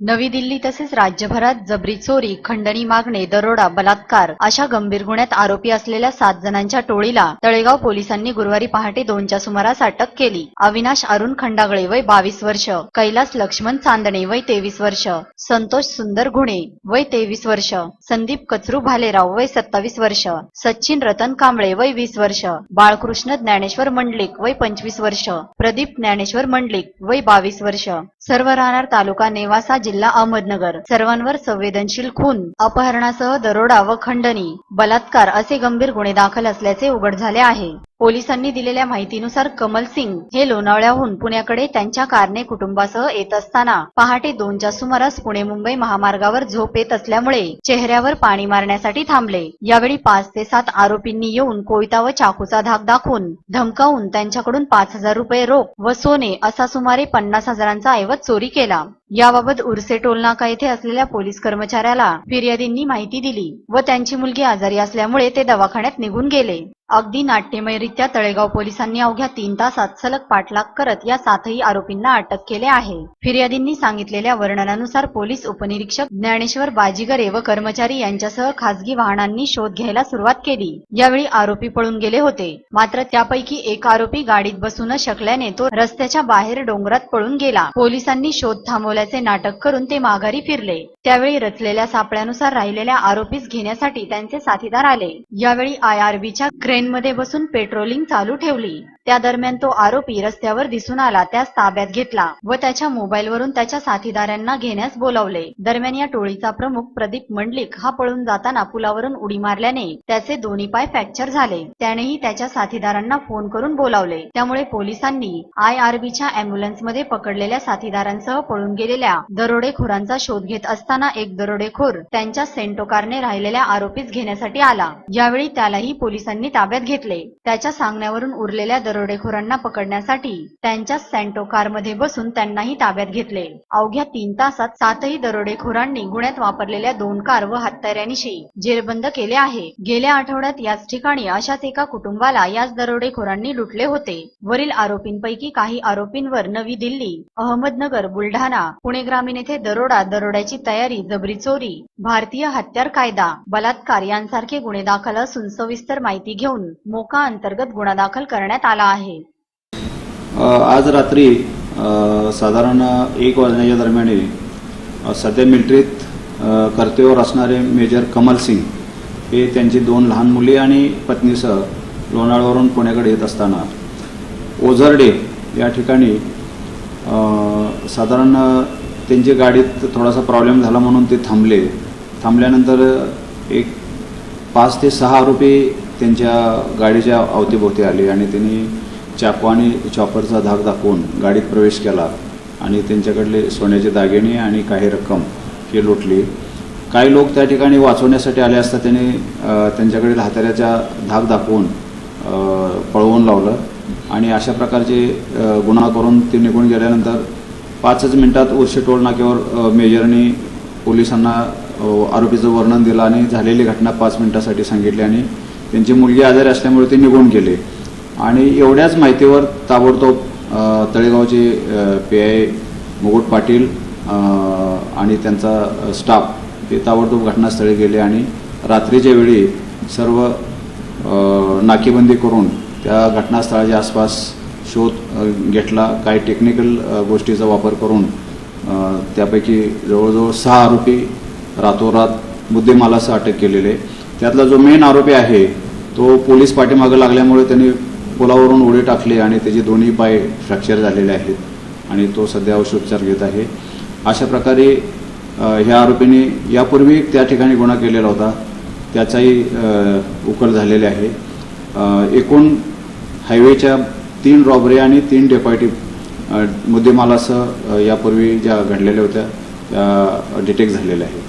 नवी दिल्ली तसेच राज्यभरात जबरी चोरी खंडणी मागणे दरोडा बलात्कार अशा गंभीर गुन्ह्यात आरोपी असलेल्या सात जणांच्या टोळीला तळेगाव पोलिसांनी गुरुवारी पहाटे दोनच्या सुमारास अटक केली. अविनाश अरुण खंडागळे वय बावीस वर्ष कैलास लक्ष्मण चांदणे वय तेवीस वर्ष संतोष सुंदर घुणे वय तेवीस वर्ष संदीप कचरू भालेराव वय सत्तावीस वर्ष सचिन रतन कांबळे वय वीस वर्ष बाळकृष्ण ज्ञानेश्वर मंडलिक वय पंचवीस वर्ष प्रदीप ज्ञानेश्वर मंडलिक वय बावीस वर्ष. सर्व राहणार तालुका नेवासा जिल्हा अहमदनगर. सर्वांवर संवेदनशील खून अपहरणासह दरोडा व खंडणी बलात्कार असे गंभीर गुन्हे दाखल असल्याचे उघड झाले आहे. पोलिसांनी दिलेल्या माहितीनुसार कमल सिंग हे लोणावळ्याहून पुण्याकडे त्यांच्या कारने कुटुंबासह येत असताना पहाटे दोनच्या सुमारास पुणे मुंबई महामार्गावर झोप येत असल्यामुळे चेहऱ्यावर पाणी मारण्यासाठी थांबले. यावेळी पाच ते सात आरोपींनी येऊन कोयता व चाकूचा धाक दाखवून धमकावून त्यांच्याकडून पाच हजार रुपये रोख व सोने असा सुमारे पन्नास हजारांचा ऐवज चोरी केला. याबाबत उर्से टोलनाका येथे असलेल्या पोलीस कर्मचाऱ्याला फिर्यादींनी माहिती दिली व त्यांची मुलगी आजारी असल्यामुळे ते दवाखान्यात निघून गेले. अगदी नाट्यमयरित्या तळेगाव पोलिसांनी अवघ्या तीन तासात सलग पाठलाग करत या सातही आरोपींना अटक केले आहे. फिर्यादींनी सांगितलेल्या वर्णनानुसार पोलीस उपनिरीक्षक ज्ञानेश्वर बाजीगरे व कर्मचारी यांच्यासह खासगी वाहनांनी शोध घ्यायला सुरुवात केली. यावेळी आरोपी पळून गेले होते. मात्र त्यापैकी एक आरोपी गाडीत बसू न शकल्याने तो रस्त्याच्या बाहेर डोंगरात पळून गेला. पोलिसांनी शोध थांबवल्याचे नाटक करून ते माघारी फिरले. त्यावेळी रचलेल्या सापळ्यानुसार राहिलेल्या आरोपीस घेण्यासाठी त्यांचे साथीदार आले. यावेळी आयआरबीच्या ट्रेनमध्ये बसून पेट्रोलिंग चालू ठेवली. त्या दरम्यान तो आरोपी रस्त्यावर दिसून आला त्यास ताब्यात घेतला व त्याच्या मोबाईलवरून त्याच्या साथीदारांना घेण्यास बोलावले. दरम्यान या टोळीचा प्रमुख प्रदीप मंडलिक हा पळून जाताना पुलावरून उडी मारल्याने त्याचे दोन्ही पाय फ्रॅक्चर झाले. त्यानेही त्याच्या साथीदारांना फोन करून बोलावले. त्यामुळे पोलिसांनी आय आयआरबीच्या अँब्युलन्समध्ये पकडलेल्या साथीदारांसह पळून गेलेल्या दरोडेखोरांचा शोध घेत असताना एक दरोडेखोर त्यांच्या सेंटोकारने राहिलेल्या आरोपीस घेण्यासाठी आला. यावेळी त्यालाही पोलिसांनी ताब्यात घेतले. त्याच्या सांगण्यावरून उरलेल्या दरोडेखोरांना पकडण्यासाठी त्यांच्या सेंटो कारमध्ये बसून त्यांनाही ताब्यात घेतले. अवघ्या तीन तासात सातही दरोडेखोरांनी गुन्ह्यात वापरलेल्या दोन कार व हत्याऱ्यांशी जेरबंद केले आहे. गेल्या आठवड्यात याच ठिकाणी अशाच एका कुटुंबाला याच दरोडेखोरांनी लुटले होते. वरील आरोपींपैकी काही आरोपींवर नवी दिल्ली अहमदनगर बुलढाणा पुणे ग्रामीण येथे दरोडा दरोड्याची तयारी जबरी चोरी भारतीय हत्यार कायदा बलात्कार यांसारखे गुन्हे दाखल असून सविस्तर माहिती घेऊन मोका अंतर्गत गुन्हा दाखल करण्यात आला आहे. आज रात्री साधारण एक वाजण्याच्या दरम्यान सध्या मिलिटरीत कर्तव्यावर असणारे मेजर कमल सिंग हे त्यांची दोन लहान मुली आणि पत्नीसह लोणावळ्यावरून पुण्याकडे येत असताना ओझरडे या ठिकाणी साधारण त्यांची गाडीत थोडासा प्रॉब्लेम झाला म्हणून ते थांबले. थांबल्यानंतर एक पाच ते सहा आरोपी त्यांच्या गाडीच्या अवतीभोवती आली आणि त्यांनी चाकू आणि चॉपरचा धाक दाखवून गाडीत प्रवेश केला आणि त्यांच्याकडले सोन्याचे दागिने आणि काही रक्कम हे लुटली. काही लोक त्या ठिकाणी वाचवण्यासाठी आले असता त्यांनी त्यांच्याकडील हाताऱ्याचा धाक दाखवून पळवून लावलं आणि अशा प्रकारचे गुन्हा करून ते निघून गेल्यानंतर पाचच मिनिटात उर्शी टोल नाक्यावर मेजरनी पोलिसांना आरोपीचं वर्णन दिलं आणि झालेली घटना पाच मिनिटासाठी सांगितली आणि त्यांची मुलगी आजारी असल्यामुळे ते निघून गेले. आणि एवढ्याच माहितीवर ताबडतोब तळेगावचे पी आय मुकुट पाटील आणि त्यांचा स्टाफ ते ताबडतोब घटनास्थळी गेले आणि रात्रीच्या वेळी सर्व नाकेबंदी करून त्या घटनास्थळाच्या आसपास शोध घेतला. काही टेक्निकल गोष्टीचा वापर करून त्यापैकी जवळजवळ सहा आरोपी रातोरात मुद्देमालासह अटक केलेले. त्यातला जो मेन आरोपी आहे तो पोलीस पाठीमागं लागल्यामुळे त्यांनी पुलावरून उडी टाकली आणि त्याचे दोन्ही पाय फ्रॅक्चर झालेले आहेत आणि तो सध्या औषधोपचार घेत आहे. अशा प्रकारे ह्या आरोपीने यापूर्वी त्या ठिकाणी गुन्हा केलेला होता. त्याचाही उकल झालेले आहे. एकूण हायवेच्या तीन रॉबरी आणि तीन डेपायटी मुद्देमालासह यापूर्वी ज्या घडलेल्या होत्या त्या डिटेक्ट झालेल्या आहेत.